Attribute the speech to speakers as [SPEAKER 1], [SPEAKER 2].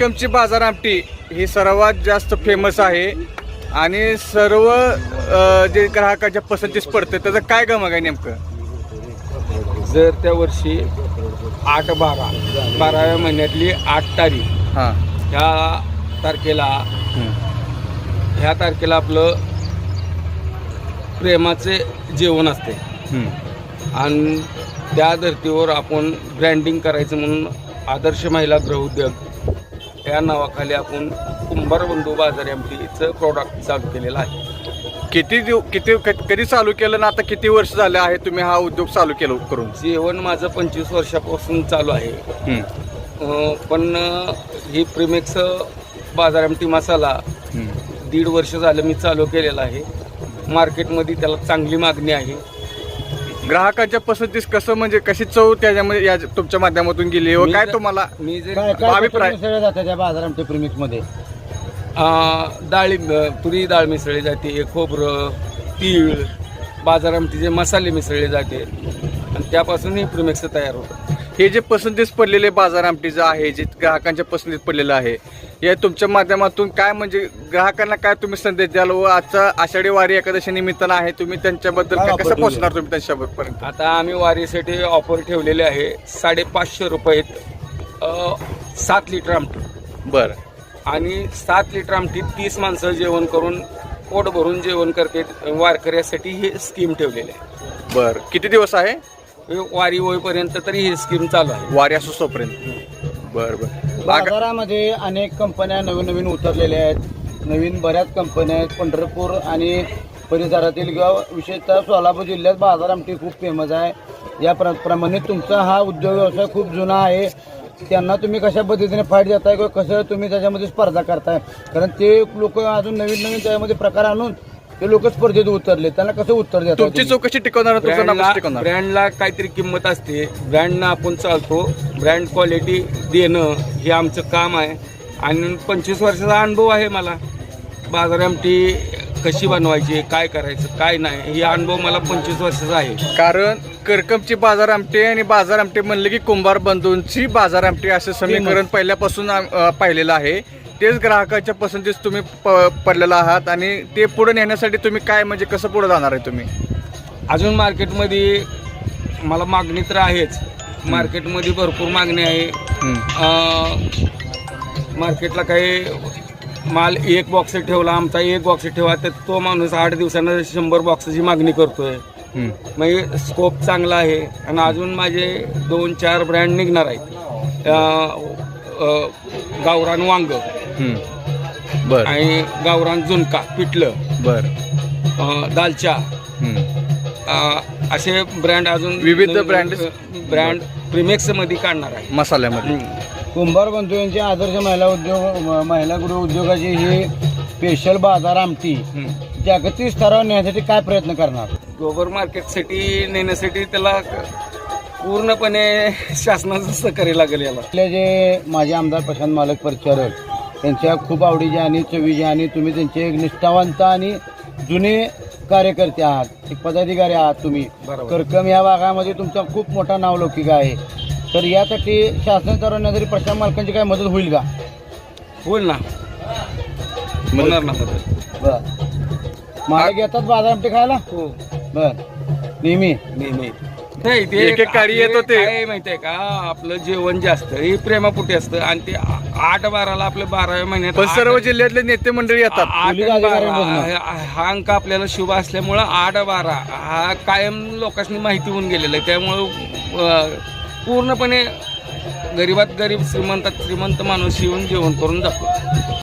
[SPEAKER 1] कमची बाजार आमटी ही सर्वात जास्त फेमस आहे. आणि सर्व अ, जे ग्राहकाच्या पसंतीस पडते त्याचं काय गमक आहे नेमकं?
[SPEAKER 2] जर त्या वर्षी आठ बारा बाराव्या महिन्यातली आठ तारीख
[SPEAKER 1] हां.
[SPEAKER 2] ह्या तारखेला ह्या तारखेला आपलं प्रेमाचे जेवण असते. आणि त्या धर्तीवर आपण ब्रँडिंग करायचं म्हणून आदर्श महिला गृहउद्योग या नावाखाली आपण कुंभार बंधू बाजार एमटीचं प्रॉडक्ट चालू केलेलं आहे.
[SPEAKER 1] किती दिव किती क- कधी चालू केलं ना आता किती वर्ष झाले आहे तुम्ही हा उद्योग चालू केलं करून?
[SPEAKER 2] जेवण माझं पंचवीस वर्षापासून चालू आहे. अं, पण अं, ही प्रिमेक्स बाजार एमटी मसाला. दीड वर्ष झालं मी चालू केलेलं आहे. मार्केटमध्ये त्याला चांगली मागणी आहे.
[SPEAKER 1] ग्राहकाच्या पसंतीस कसं म्हणजे कशी चव त्याच्यामध्ये या तुमच्या माध्यमातून गेली व
[SPEAKER 2] मी
[SPEAKER 1] काय
[SPEAKER 2] जर-
[SPEAKER 1] तुम्हाला
[SPEAKER 2] मी जे
[SPEAKER 3] काय काय
[SPEAKER 1] अभिप्राय-
[SPEAKER 3] मिसळल्या जातात त्या बाजारामध्ये प्रीमिक्समध्ये.
[SPEAKER 2] अं, डाळी तुरी डाळ मिसळली जाते खोबरं तीळ बाजार आमटीचे मसाले मिसळले जाते. आणि त्यापासून हे प्रिमेक्स तयार होतं.
[SPEAKER 1] हे जे पसंतीस पडलेले बाजार आमटीचं आहे जे ग्राहकांच्या पसंतीस पडलेलं आहे हे तुमच्या माध्यमातून काय म्हणजे ग्राहकांना काय तुम्ही संदेश द्याल व आजचा आषाढी वारी एकादशी निमित्तानं आहे तुम्ही त्यांच्याबद्दल
[SPEAKER 3] काय
[SPEAKER 1] कसं? पोहोचणार तुम्ही त्यांच्यापर्यंत?
[SPEAKER 2] आता आम्ही वारीसाठी ऑफर ठेवलेले आहे साडेपाचशे रुपयेत अं, सात लिटर आमटी.
[SPEAKER 1] बरं.
[SPEAKER 2] आणि सात लिटर आमटीत तीस माणसं जेवण करून पोट भरून जेवण करते वारकऱ्यासाठी ही स्कीम ठेवलेली आहे.
[SPEAKER 1] बरं. किती दिवस आहे?
[SPEAKER 2] वारी होईपर्यंत तरी ही स्कीम चालू आहे.
[SPEAKER 1] वारी असो तोपर्यंत. बरं बरं.
[SPEAKER 3] बाजारामध्ये अनेक कंपन्या नवीन नवीन उतरलेल्या आहेत. नवीन बऱ्याच कंपन्या आहेत. पंढरपूर आणि परिसरातील किंवा विशेषतः सोलापूर जिल्ह्यात बाजार आमटी खूप फेमस आहे. या प्र प्रमाणे तुमचा हा उद्योग व्यवसाय खूप जुना आहे. त्यांना तुम्ही कशा पद्धतीने फाईट देताय किंवा कसं तुम्ही त्याच्यामध्ये स्पर्धा करताय? कारण ते लोक अजून नवीन नवीन त्यामध्ये प्रकार आणून ते लोक स्पर्धेत उतरले त्यांना कसं उत्तर देतात
[SPEAKER 1] तुमची चौकशी टिकवणार तुमचं नाव कसं
[SPEAKER 2] ब्रँडला
[SPEAKER 1] टिकवणार.
[SPEAKER 2] ब्रँडला काहीतरी किंमत असते. ब्रँडनं आपण चालतो. ब्रँड क्वालिटी देणं हे आमचं काम आहे. आणि पंचवीस वर्षाचा अनुभव आहे मला. बाजार आमटी कशी बनवायची काय करायचं काय नाही हे अनुभव मला पंचवीस वर्षाचा आहे.
[SPEAKER 1] कारण करकमची बाजार आमटे आणि बाजार आमटे म्हणले की कुंभार बंधूंची बाजार आमटे असं समीकरण पहिल्यापासून आम- अं, पाहिलेलं आहे. तेच ग्राहकाच्या पसंतीस तुम्ही प- पडलेला आहात आणि ते पुढे नेण्यासाठी तुम्ही काय म्हणजे कसं पुढे जाणार आहे तुम्ही?
[SPEAKER 2] अजून मार्केटमध्ये मला मागणी तर आहेच. मार्केटमध्ये भरपूर मागणी आहे. अं, मार्केटला काही माल एक बॉक्स ठेवला आमचा एक बॉक्स ठेवा तर तो माणूस आठ दिवसानं शंभर बॉक्सची मागणी करतोय. म्हणजे स्कोप चांगला आहे आणि अजून माझे दोन चार ब्रँड निघणार आहेत. अं, अं, गावरान वांग.
[SPEAKER 1] बर.
[SPEAKER 2] आणि गावरान झुणका पिठलं.
[SPEAKER 1] बर.
[SPEAKER 2] दालचा. असे ब्रँड अजून
[SPEAKER 1] विविध brand-
[SPEAKER 2] ब्रँड प्रिमेक्समध्ये काढणार आहे.
[SPEAKER 1] मसाल्यामध्ये.
[SPEAKER 3] कुंभार बंधू यांची आदर्श महिला उद्योग महिला गृह उद्योगाची ही स्पेशल बाजार आमटी. जागतिक स्तरावर नेण्यासाठी काय प्रयत्न करणार?
[SPEAKER 2] गोबर मार्केटसाठी नेण्यासाठी त्याला पूर्णपणे शासनाचं सहकार्य लागेल याला.
[SPEAKER 3] आपले जे माजी आमदार प्रशांत मालक परिचारक त्यांच्या खूप आवडीचे आणि चवीचे आणि तुम्ही त्यांचे एक निष्ठावंत आणि जुने कार्यकर्ते आहात. एक पदाधिकारी आहात तुम्ही. करकम या भागामध्ये तुमचा खूप मोठा नावलौकिक आहे. तर यासाठी शासन स्तरावर नेण्यासाठी प्रशांत मालकांची काय मदत होईल का?
[SPEAKER 2] होईल ना. होणार ना
[SPEAKER 3] बर. मालक येतात बाजार आमटे खायला?
[SPEAKER 2] हो.
[SPEAKER 3] बर. नेहमी?
[SPEAKER 2] नेहमी. नाही, ते
[SPEAKER 1] एक- एक काळी येत होते.
[SPEAKER 2] काय माहितीये का आपलं जेवण जास्त हे प्रेमापुटी असतं आणि ते आठ बाराला आपलं बाराव्या महिन्यात
[SPEAKER 1] पण सर्व
[SPEAKER 2] आठ-
[SPEAKER 1] जिल्ह्यातले नेते मंडळी येतात.
[SPEAKER 2] आठ
[SPEAKER 3] पोलीस
[SPEAKER 2] आणि
[SPEAKER 3] अधिकारी
[SPEAKER 2] बारा.
[SPEAKER 3] बघणार.
[SPEAKER 2] हा हा अंक आपल्याला शुभ असल्यामुळं आठ बारा. हा कायम लोकांनी माहिती होऊन गेलेला आहे. त्यामुळं अं, पूर्णपणे गरीबात गरीब श्रीमंतात श्रीमंत माणूस येऊन जेवण करून जातो.